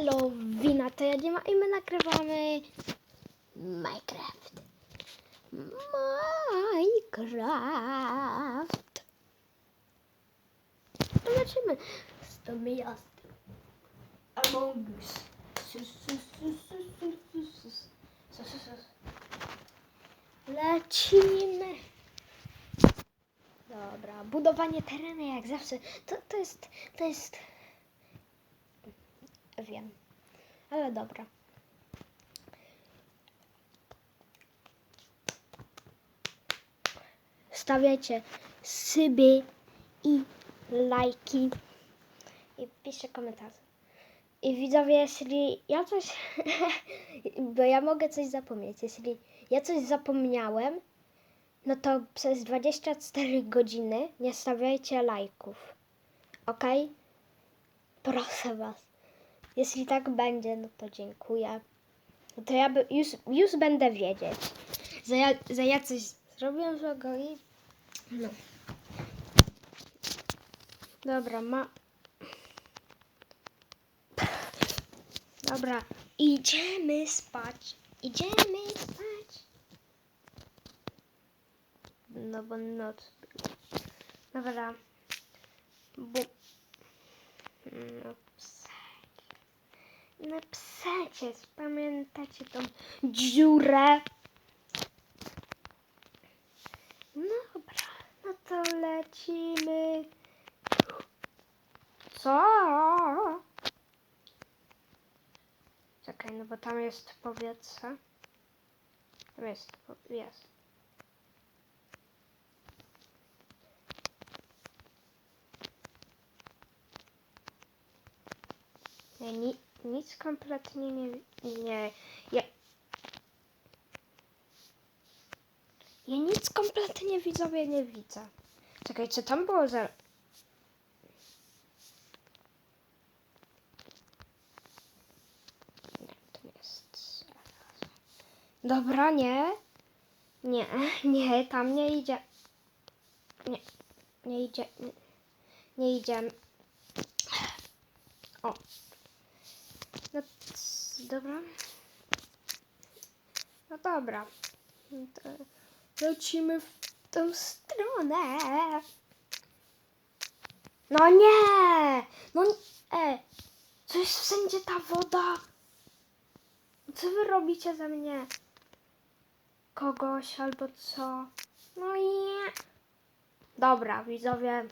Elo, wina to ja nie ma i my nagrywamy Minecraft. Minecraft. Zobaczymy. Z tym miastem. Among Us. Lecimy. Dobra, budowanie terenu jak zawsze. To, to jest, to jest... Wiem. Ale dobra. Stawiajcie syby i lajki i piszcie komentarze. I widzowie, jeśli ja coś, bo ja mogę coś zapomnieć, jeśli ja coś zapomniałem, no to przez 24 godziny nie stawiajcie lajków. Ok? Proszę Was. Jeśli tak będzie, no to dziękuję. No to ja by, już, już będę wiedzieć, że ja, że ja coś zrobię złego i... No. Dobra, ma... Dobra, idziemy spać. Idziemy spać. No bo noc. Dobra. Bo... No. No psecie. Pamiętacie tą dziurę? No dobra. No to lecimy. Co? Czekaj, no bo tam jest powietrze. Tam jest, jest. Ja ni, nic kompletnie nie... Nie, ja... Ja nic kompletnie widzowie nie widzę. Czekaj, czy tam było za... Dobra, nie. Nie, nie, tam nie idzie. Nie, nie idzie. Nie, nie idziemy. O. Dobra. No dobra. No lecimy w tą stronę. No nie! No nie! E, co jest wszędzie ta woda? Co wy robicie ze mnie? Kogoś albo co? No nie. Dobra, widzowie.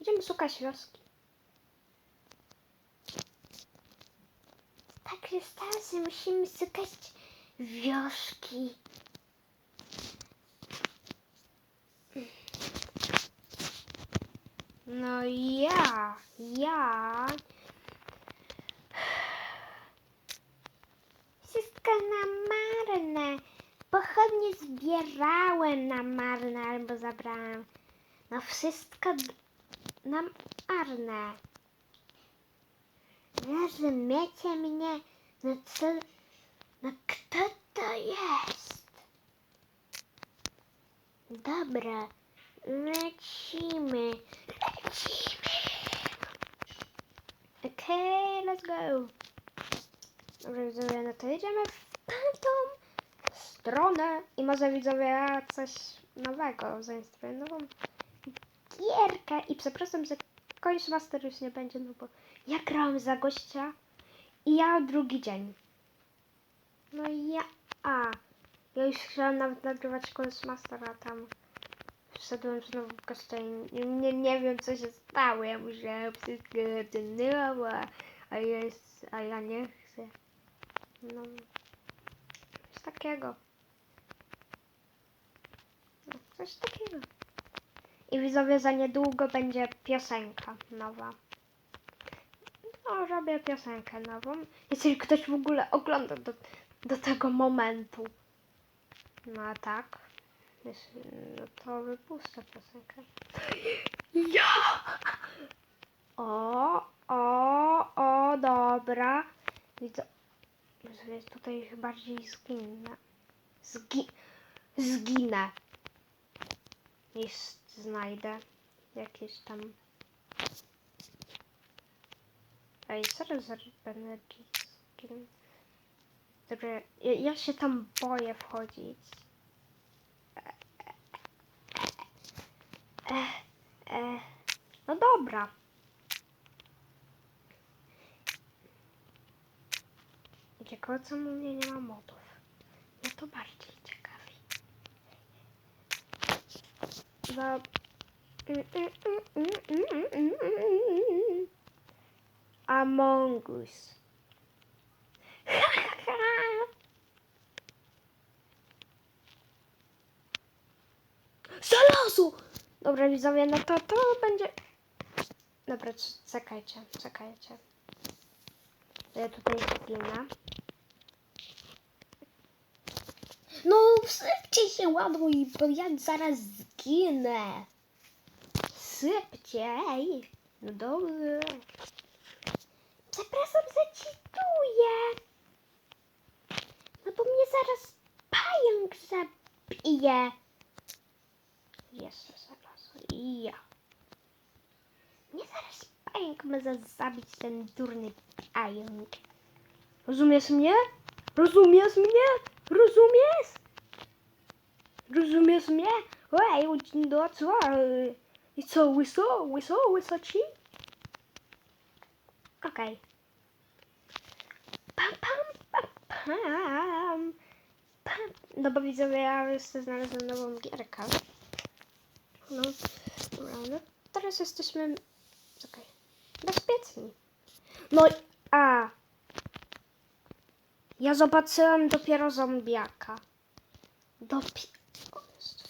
Idziemy szukać wioski. Musimy szukać wioski. No ja, ja. Wszystko na marne. Pochodnie zbierałem na marne albo zabrałem. No wszystko na marne. Rozumiecie mnie? No co? No kto to jest? Dobra, lecimy. Lecimy. Okej, let's go. Dobra, widzowie, no to jedziemy w tamtą stronę i może widzowie coś nowego zainstaluję, nową gierkę i przepraszam, że kończ master już nie będzie, no bo ja grałem za gościa i ja drugi dzień. No i ja, a, ja już chciałam nawet nagrywać kończ master, a tam wszedłem znowu w i nie, nie, wiem co się stało, ja musiałem wszystko oceniło, a, a, jest, a ja nie chcę. No, coś takiego. No, coś takiego. I widzowie, za niedługo będzie piosenka nowa. No, robię piosenkę nową. Jeśli ktoś w ogóle ogląda do, do tego momentu. No a tak. Jeśli, no to wypuszczę piosenkę. Ja! O, o, o, dobra. Widzę. Jezu, Tutaj bardziej zginę. Zgi zginę. Niż znajdę jakieś tam Ej, serio z energii. Dobra, ja, ja się tam boję wchodzić. E, e, no dobra. Ciekawe co mnie nie ma modów. Mnie to bardziej ciekawi. Bo... Among Us. Żelazo! Dobra, widzowie, no to to będzie... Dobra, czekajcie, czekajcie. Ja tutaj zginę. No, sypcie się ładuj, bo ja zaraz zginę. Sypciej. No dobrze. Przepraszam, zacituję. No bo mnie zaraz pająk zabije. Jeszcze zaraz. Ja. Mnie zaraz pająk ma za- zabić ten durny pająk. Rozumiesz mnie? Rozumiesz mnie? Rozumiesz? Rozumiesz mnie? Ej, no co? I co, łyso? Łyso? Łyso ci? Okej. Pam, pam, pam, pam. Pam. No bo widzowie, ja już sobie znalazłem nową gierkę. No, dobra, no teraz jesteśmy... Czekaj. Bezpieczni. No i... A. Ja zobaczyłem dopiero zombiaka. Dopi... O, jest.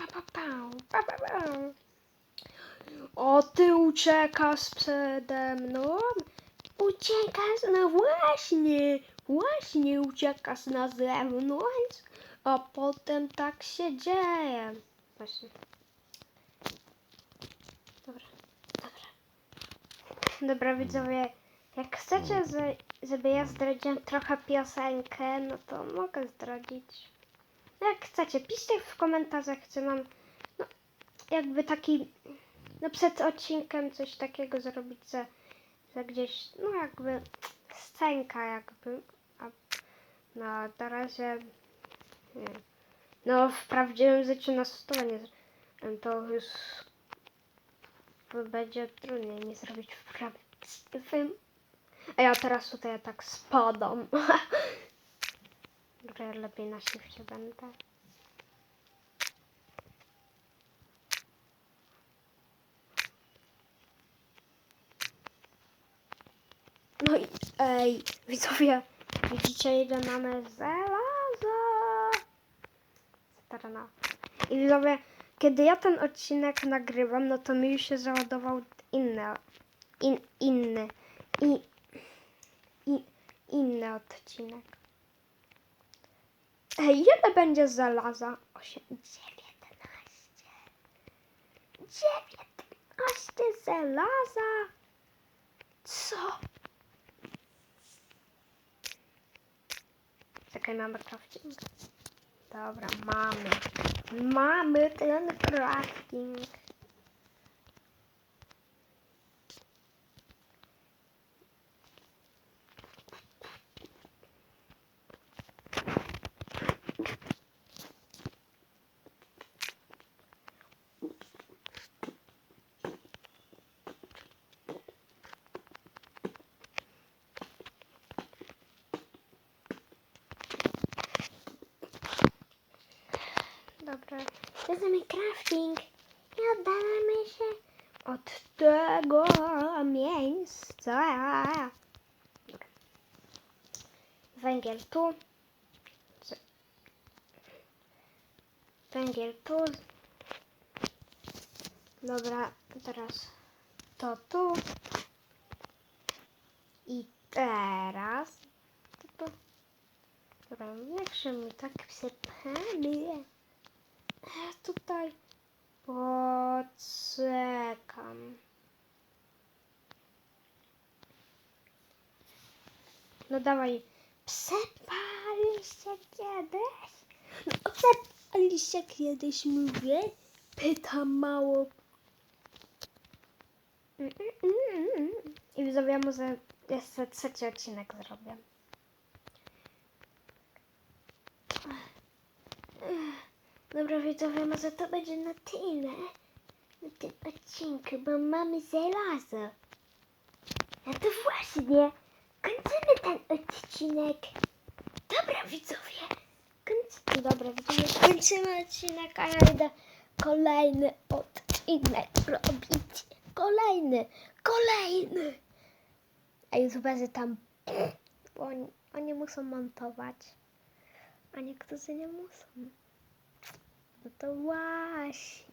Pa, pa, pa, pa, pał. O, ty uciekasz przede mną? Uciekasz, no właśnie, właśnie uciekasz na zewnątrz, a potem tak się dzieje. Właśnie. Dobra, dobra. Dobra, widzowie, jak chcecie, że- żeby ja zdradziłem trochę piosenkę, no to mogę zdradzić. Jak chcecie, piszcie w komentarzach, czy mam no, jakby taki, no przed odcinkiem coś takiego zrobić, że, że gdzieś, no jakby scenka jakby, a no na razie, nie no w prawdziwym życiu na z- to już będzie trudniej nie zrobić w prawdziwym, a ja teraz tutaj tak spadam. Dobra, ja lepiej na shifcie będę. No i ej, widzowie, widzicie ile mamy żelaza? Starana. I widzowie, kiedy ja ten odcinek nagrywam, no to mi już się załadował inny, in, inny, i, i, inny odcinek. Ile będzie żelaza? Osiem, dziewiętnaście. Dziewiętnaście żelaza? Co? Czekaj, mamy crafting. Dobra, mamy. Mamy ten crafting. Dobra. Bierzemy crafting i oddalamy się od tego miejsca. Węgiel tu. Węgiel tu. Dobra, teraz to tu. I teraz. Dobra, jak się mi tak przypomnie. Ja tutaj poczekam. No dawaj. Przepalisz się kiedyś? No przepalisz się kiedyś, mówię. pyta mało. I widzowie, jeszcze trzeci odcinek zrobię. Dobra widzowie, może to będzie na tyle na tym odcinku, bo mamy żelazo. No to właśnie, kończymy ten odcinek. Dobra widzowie, kończymy. Dobra widzowie, kończymy odcinek, a ja idę kolejny odcinek robić. Kolejny, kolejny. A youtuberzy tam, oni, oni muszą montować, a niektórzy nie muszą. No to właśnie,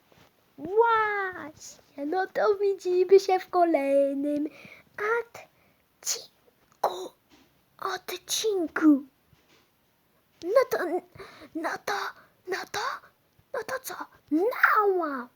właśnie, no to widzimy się w kolejnym odcinku, odcinku. No to, no to, no to, no to co? Nała!